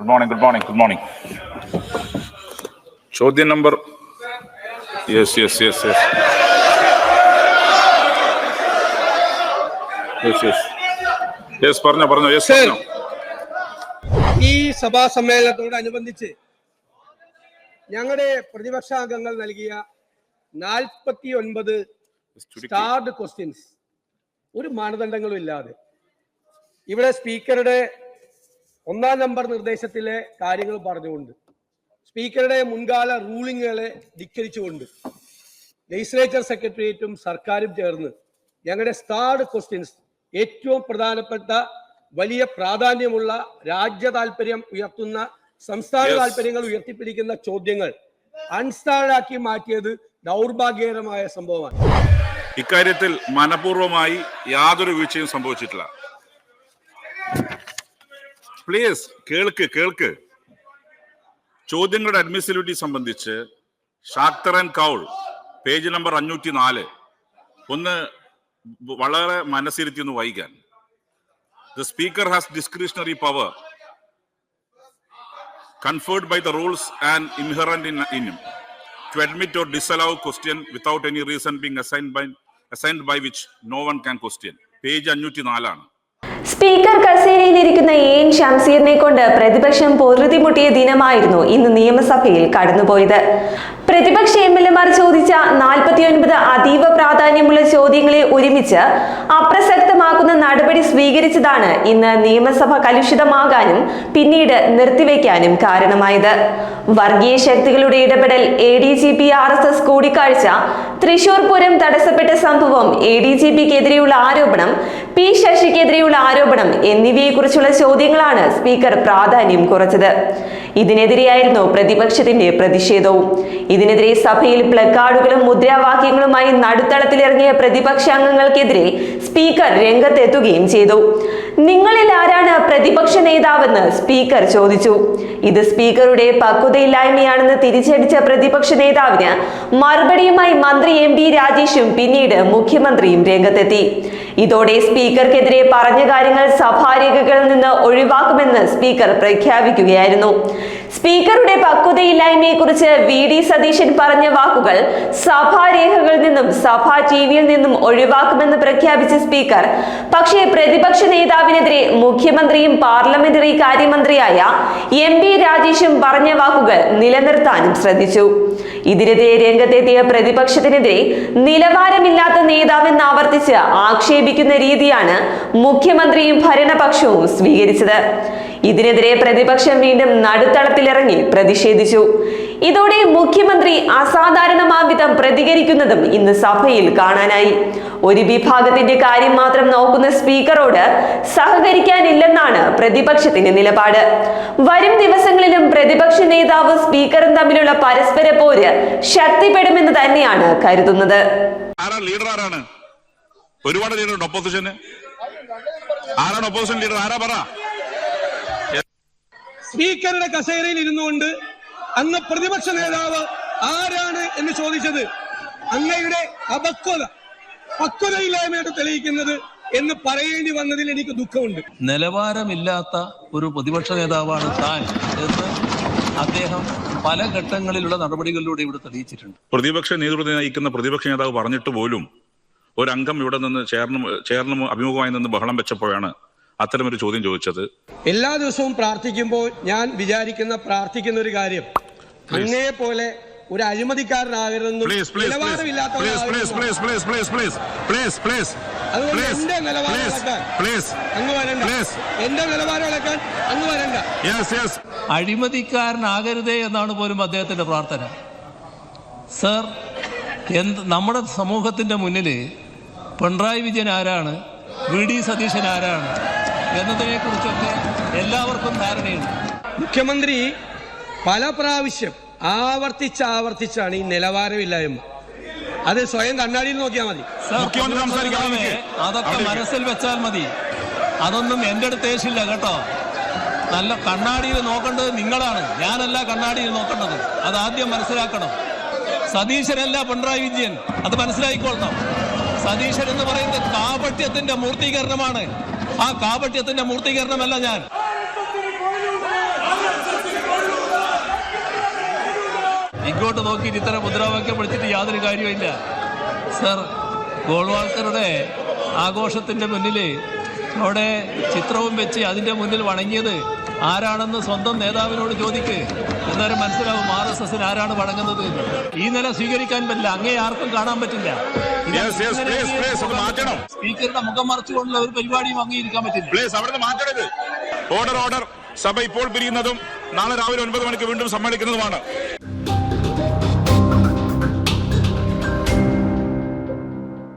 Good morning good morning good morning ചോദ്യം number yes yes yes yes yes yes yes പറഞ്ഞോ പറഞ്ഞോ. Yes. പറഞ്ഞോ. ഈ സഭാ സമ്മേളനത്തോടനുബന്ധിച്ച് ഞങ്ങളുടെ പ്രതിപക്ഷാംഗങ്ങൾ നൽകിയ നാൽപ്പത്തി ഒൻപത് സ്റ്റാർഡ് ക്വസ്റ്റ്യൻസ് ഒരു മാനദണ്ഡങ്ങളും ഇല്ലാതെ. ഇവിടെ സ്പീക്കറുടെ ഒന്നാം നമ്പർ നിർദ്ദേശത്തിലെ കാര്യങ്ങൾ പറഞ്ഞുകൊണ്ട് സ്പീക്കറുടെ മുൻകാല റൂളിങ്ങുകളെ ധിക്കരിച്ചുകൊണ്ട് ലെജിസ്ലേച്ചർ സെക്രട്ടേറിയറ്റും സർക്കാരും ചേർന്ന് ഞങ്ങളുടെ സ്റ്റാർഡ് ക്വസ്റ്റ്യൻസ് ഏറ്റവും പ്രധാനപ്പെട്ട വലിയ പ്രാധാന്യമുള്ള രാജ്യ താല്പര്യം ഉയർത്തുന്ന സംസ്ഥാന താല്പര്യങ്ങൾ ഉയർത്തിപ്പിടിക്കുന്ന ചോദ്യങ്ങൾ അൺസ്റ്റാർഡാക്കി മാറ്റിയത് ദൗർഭാഗ്യകരമായ സംഭവമാണ്. ഇക്കാര്യത്തിൽ മനപൂർവമായി യാതൊരു വീഴ്ചയും സംഭവിച്ചിട്ടില്ല. പ്ലീസ് കേൾക്ക് കേൾക്ക്. ചോദ്യങ്ങളുടെ അഡ്മിസിബിലിറ്റി സംബന്ധിച്ച് Shakdher and Kaul page number അഞ്ഞൂറ്റി നാല് ഒന്ന് വളരെ മനസ്സിരുത്തി ഒന്ന് വൈകാൻ the speaker has discretionary power conferred by the rules and inherent in him to admit or disallow question without any reason being assigned by assigned by which no one can question page അഞ്ഞൂറ്റി നാലാണ് speaker കസേരയിലിരിക്കുന്ന N ഷംസീറിനെ കൊണ്ട് പ്രതിപക്ഷം പൊറുതിമുട്ടിയ ദിനമായിരുന്നു ഇന്ന് നിയമസഭയിൽ കടന്നുപോയത്. പ്രതിപക്ഷ M L എമാർ ചോദിച്ച നാൽപ്പത്തിയൊൻപത് അതീവ പ്രാധാന്യമുള്ള ചോദ്യങ്ങളെ ഒരുമിച്ച് അപ്രസക്തമാക്കുന്ന നടപടി സ്വീകരിച്ചതാണ് ഇന്ന് നിയമസഭ കലുഷിതമാകാനും പിന്നീട് നിർത്തിവെക്കാനും കാരണമായത്. വർഗീയ ശക്തികളുടെ ഇടപെടൽ A D G P R S S കൂടിക്കാഴ്ച തൃശൂർ പൂരം തടസ്സപ്പെട്ട സംഭവം എ ഡി ജി പിക്കെതിരെയുള്ള ആരോപണം പി ശശിക്കെതിരെയുള്ള ആരോപണം എന്നിവയെക്കുറിച്ചുള്ള ചോദ്യങ്ങളാണ് സ്പീക്കർ പ്രാധാന്യം കുറച്ചത്. ഇതിനെതിരെയായിരുന്നു പ്രതിപക്ഷത്തിന്റെ പ്രതിഷേധവും. ഇതിനെതിരെ സഭയിൽ പ്ലക്കാർഡുകളും മുദ്രാവാക്യങ്ങളുമായി നടുത്തളത്തിലിറങ്ങിയ പ്രതിപക്ഷാംഗങ്ങൾക്കെതിരെ സ്പീക്കർ രംഗത്തെത്തുകയും ചെയ്തു. നിങ്ങളിൽ ആരാണ് പ്രതിപക്ഷ നേതാവെന്ന് സ്പീക്കർ ചോദിച്ചു. ഇത് സ്പീക്കറുടെ പക്വതയില്ലായ്മയാണെന്ന് തിരിച്ചടിച്ച പ്രതിപക്ഷ നേതാവിന് മറുപടിയുമായി മന്ത്രി എം പി രാജേഷും പിന്നീട് മുഖ്യമന്ത്രിയും രംഗത്തെത്തി. ഇതോടെ സ്പീക്കർക്കെതിരെ പറഞ്ഞ കാര്യങ്ങൾ സഭാരേഖകളിൽ നിന്ന് ഒഴിവാക്കുമെന്ന് സ്പീക്കർ പ്രഖ്യാപിക്കുകയായിരുന്നു. സ്പീക്കറുടെ പക്വതയില്ലായ്മയെക്കുറിച്ച് വി ഡി സതീശൻ പറഞ്ഞ വാക്കുകൾ സഭാരേഖകളിൽ നിന്നും സഭാ ടി വിയിൽ നിന്നും ഒഴിവാക്കുമെന്ന് പ്രഖ്യാപിച്ച സ്പീക്കർ. പക്ഷേ പ്രതിപക്ഷ നേതാവിനെതിരെ മുഖ്യമന്ത്രിയും പാർലമെന്ററി കാര്യമന്ത്രിയായ എം പി രാജേഷും പറഞ്ഞ വാക്കുകൾ നിലനിർത്താനും ശ്രദ്ധിച്ചു. ഇതിനെതിരെ രംഗത്തെത്തിയ പ്രതിപക്ഷത്തിനെതിരെ നിലവാരമില്ലാത്ത നേതാവെന്ന് ആവർത്തിച്ച് ആക്ഷേപിക്കുന്ന രീതിയാണ് മുഖ്യമന്ത്രിയും ഭരണപക്ഷവും സ്വീകരിച്ചത്. ഇതിനെതിരെ പ്രതിപക്ഷം വീണ്ടും നടുത്തളത്തിലിറങ്ങി പ്രതിഷേധിച്ചു. ഇതോടെ മുഖ്യമന്ത്രി അസാധാരണമാവിധം പ്രതികരിക്കുന്നതും ഇന്ന് സഭയിൽ കാണാനായി. ഒരു വിഭാഗത്തിന്റെ കാര്യം മാത്രം നോക്കുന്ന സ്പീക്കറോട് സഹകരിക്കാനില്ലെന്നാണ് പ്രതിപക്ഷത്തിന്റെ നിലപാട്. വരും ദിവസങ്ങളിലും പ്രതിപക്ഷ നേതാവ് സ്പീക്കറും തമ്മിലുള്ള പരസ്പര പോര് ശക്തിപ്പെടുമെന്ന് തന്നെയാണ് കരുതുന്നത്. ഒരുപാട് ലീഡർ ഉണ്ട്. ഒപ്പോസിഷന് ആരാണ് ഒപ്പോസിഷൻ ലീഡർ ആരാ പറ? സ്പീക്കറുടെ കസേരയിൽ ഇരുന്നുകൊണ്ട് അന്ന് പ്രതിപക്ഷ നേതാവ് ആരാണ് എന്ന് ചോദിച്ചത് അങ്ങയുടെ അപക്വത പക്വതയില്ലായ്മയായിട്ട് തെളിയിക്കുന്നത് എന്ന് പറയേണ്ടി വന്നതിൽ എനിക്ക് ദുഃഖമുണ്ട്. നിലവാരമില്ലാത്ത ഒരു പ്രതിപക്ഷ നേതാവാണ് താൻ എന്ന് അദ്ദേഹം പല ഘട്ടങ്ങളിലുള്ള നടപടികളിലൂടെ ഇവിടെ തെളിയിച്ചിട്ടുണ്ട്. പ്രതിപക്ഷ നേതൃത്വം നയിക്കുന്ന പ്രതിപക്ഷ നേതാവ് പറഞ്ഞിട്ട് പോലും ഒരംഗം അംഗം ഇവിടെ നിന്ന് ചേർന്ന് ചേർന്ന് അഭിമുഖമായി നിന്ന് ബഹളം വെച്ചപ്പോഴാണ് അത്തരമൊരു ചോദ്യം ചോദിച്ചത്. എല്ലാ ദിവസവും പ്രാർത്ഥിക്കുമ്പോൾ ഞാൻ വിചാരിക്കുന്ന പ്രാർത്ഥിക്കുന്ന ഒരു കാര്യം അങ്ങേ പോലെ ഒരു അഴിമതിക്കാരനാകരുതെന്ന് അഴിമതിക്കാരനാകരുതേ എന്നാണ് പോലും അദ്ദേഹത്തിന്റെ പ്രാർത്ഥന. സർ എന്ത് നമ്മുടെ സമൂഹത്തിന്റെ മുന്നിൽ പിണറായി വിജയൻ ആരാണ്? വി ഡി സതീശൻ ആരാണ്? എന്നതിനെ കുറിച്ചൊക്കെ എല്ലാവർക്കും ധാരണയുണ്ട്. മുഖ്യമന്ത്രി പല പ്രാവശ്യം ആവർത്തിച്ച് ആവർത്തിച്ചാണ് ഈ നിലവാരമില്ലായ്മ. അത് സ്വയം കണ്ണാടിയിൽ നോക്കിയാൽ മതി. അതൊക്കെ മനസ്സിൽ വെച്ചാൽ മതി. അതൊന്നും എന്റെ അടുത്ത് ഏശില്ല കേട്ടോ. നല്ല കണ്ണാടിയിൽ നോക്കേണ്ടത് നിങ്ങളാണ്. ഞാനല്ല കണ്ണാടിയിൽ നോക്കേണ്ടത്. അത് ആദ്യം മനസ്സിലാക്കണം. സതീശനല്ല പിണറായി വിജയൻ. അത് മനസ്സിലാക്കിക്കൊള്ളണം സതീശൻ എന്ന് പറയുന്നത് കാപട്യത്തിന്റെ മൂർത്തീകരണമാണ്. ആ കാപട്യത്തിന്റെ മൂർത്തീകരണമല്ല ഞാൻ. ഇങ്ങോട്ട് നോക്കിയിട്ട് ഇത്തരം മുദ്രാവാക്യം വിളിച്ചിട്ട് യാതൊരു കാര്യമില്ല സർ ഗോൾവാൾക്കറുടെ ആഘോഷത്തിന്റെ മുന്നിൽ അവിടെ ചിത്രവും വെച്ച് അതിന്റെ മുന്നിൽ വണങ്ങിയത് ആരാണെന്ന് സ്വന്തം നേതാവിനോട് ചോദിക്ക്. അന്നേരം മനസ്സിലാവും ആർ എസ് എസിന് ആരാണ് വഴങ്ങുന്നത്. ഈ നില സ്വീകരിക്കാൻ പറ്റില്ല. അങ്ങേ ആർക്കും കാണാൻ പറ്റില്ല. സ്പീക്കറുടെ മുഖം മറച്ചുകൊണ്ടുള്ള ഒരു പരിപാടിയും അംഗീകരിക്കാൻ പറ്റില്ല. ഓർഡർ ഓർഡർ സഭ ഇപ്പോൾ പിരിയുന്നതും നാളെ രാവിലെ ഒൻപത് മണിക്ക് വീണ്ടും സമ്മേളിക്കുന്നതുമാണ്.